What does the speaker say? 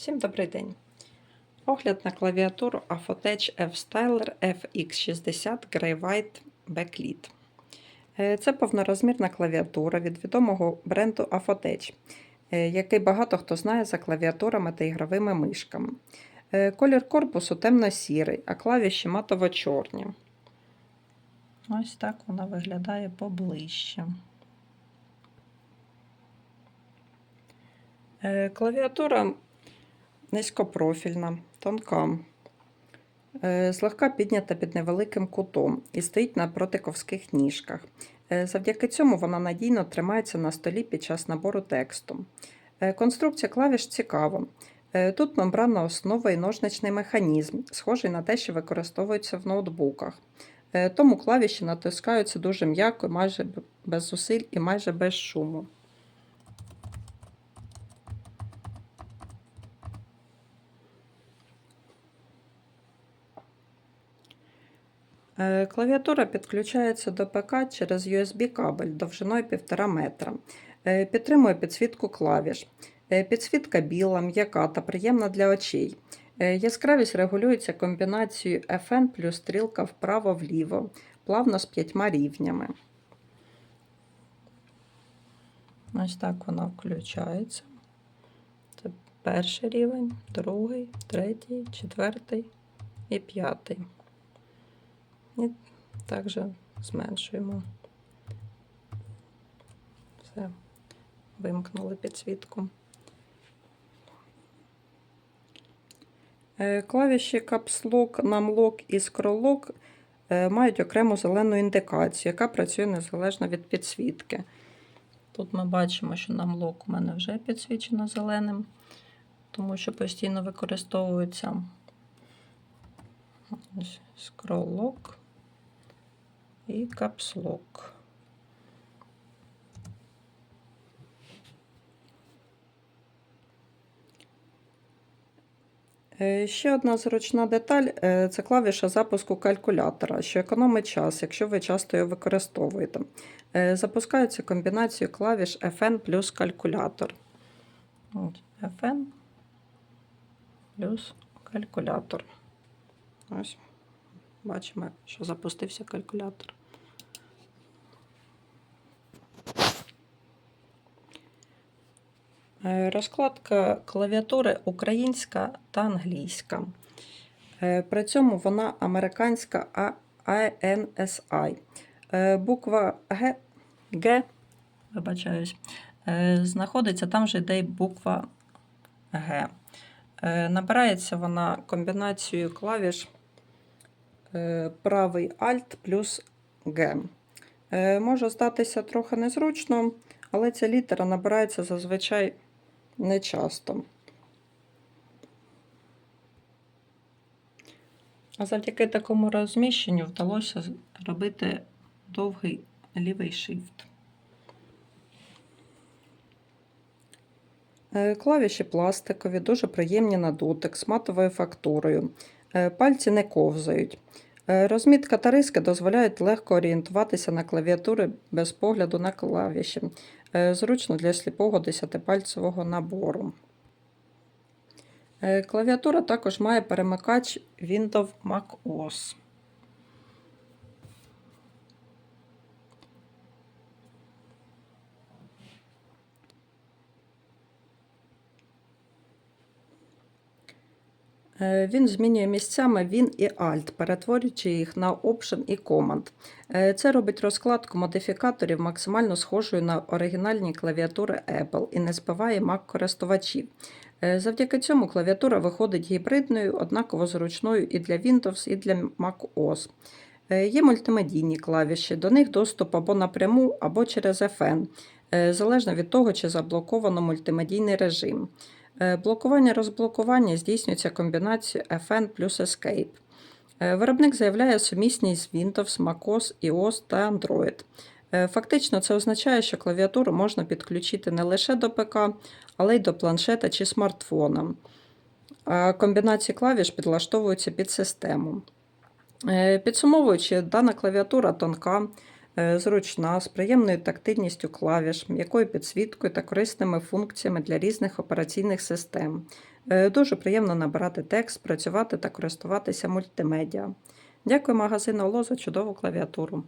Всім добрий день. Огляд на клавіатуру Afotech F-Styler FX60 Grey White Backlit. Е, Це повнорозмірна клавіатура від відомого бренду Afotech, е, який багато хто знає за клавіатурами та ігровими мишками. Е, Колір корпусу темно-сірий, а клавіші матово-чорні. Ось так вона виглядає поближче. Клавіатура низькопрофільна, тонка, е, злегка піднята під невеликим кутом і стоїть на протиковських ніжках. Е, Завдяки цьому вона надійно тримається на столі під час набору тексту. Е, Конструкція клавіш цікава. Тут мембранна основа і ножничний механізм, схожий на те, що використовується в ноутбуках. Тому клавіші натискаються дуже м'яко, майже без зусиль і майже без шуму. Клавіатура підключається до ПК через USB-кабель довжиною 1,5 метра. Е, Підтримує підсвітку клавіш. Е, Підсвітка біла, м'яка та приємна для очей. Е, Яскравість регулюється комбінацією FN плюс стрілка вправо-вліво, плавно з п'ятьма рівнями. Ось так вона включається. Це перший рівень, другий, третій, четвертий і п'ятий. І також зменшуємо. Все, вимкнули підсвітку. Е, Клавіші Lock, Numlock і Lock е, мають окрему зелену індикацію, яка працює незалежно від підсвітки. Тут ми бачимо, що Numlock у мене вже підсвічено зеленим, тому що постійно використовується ось Lock і Lock. Е, Ще одна зручна деталь е, це клавіша запуску калькулятора, що економить час, якщо ви часто його використовуєте. Е, Запускається комбінацією клавіш FN плюс калькулятор. FN плюс калькулятор. Ось. Бачимо, що запустився калькулятор. Розкладка клавіатури українська та англійська. Е, При цьому вона американська ANSI. Е, Буква Г, Г вибачаюсь, е, знаходиться там же, де й буква Г. Е, Набирається вона комбінацією клавіш е, правий Alt плюс Г. Е, Може здатися трохи незручно, але ця літера набирається зазвичай не часто. А завдяки такому розміщенню вдалося робити довгий лівий shift. Е, Клавіші пластикові, дуже приємні на дотик з матовою фактурою. Е, Пальці не ковзають. Е, Розмітка та риски дозволяють легко орієнтуватися на клавіатури без погляду на клавіші. Е, Зручно для сліпого десятипальцевого набору. Е, Клавіатура також має перемикач Windows Mac OS. Він змінює місцями Він і Alt, перетворюючи їх на Option і Command. Е, Це робить розкладку модифікаторів максимально схожою на оригінальні клавіатури Apple і не збиває Mac-користувачів. Е, Завдяки цьому клавіатура виходить гібридною, однаково зручною і для Windows, і для Mac OS. Е, Є мультимедійні клавіші, до них доступ або напряму, або через FN, е, залежно від того, чи заблоковано мультимедійний режим. Е, Блокування розблокування здійснюється комбінацією FN плюс Escape. Е, Виробник заявляє сумісність Windows, MacOS, iOS та Android. Е, Фактично, це означає, що клавіатуру можна підключити не лише до ПК, але й до планшета чи смартфона. Комбінації клавіш підлаштовуються під систему. Підсумовуючи, дана клавіатура тонка, зручна, з приємною тактильністю клавіш, м'якою підсвіткою та корисними функціями для різних операційних систем. Е, Дуже приємно набирати текст, працювати та користуватися мультимедіа. Дякую магазину Оло за чудову клавіатуру.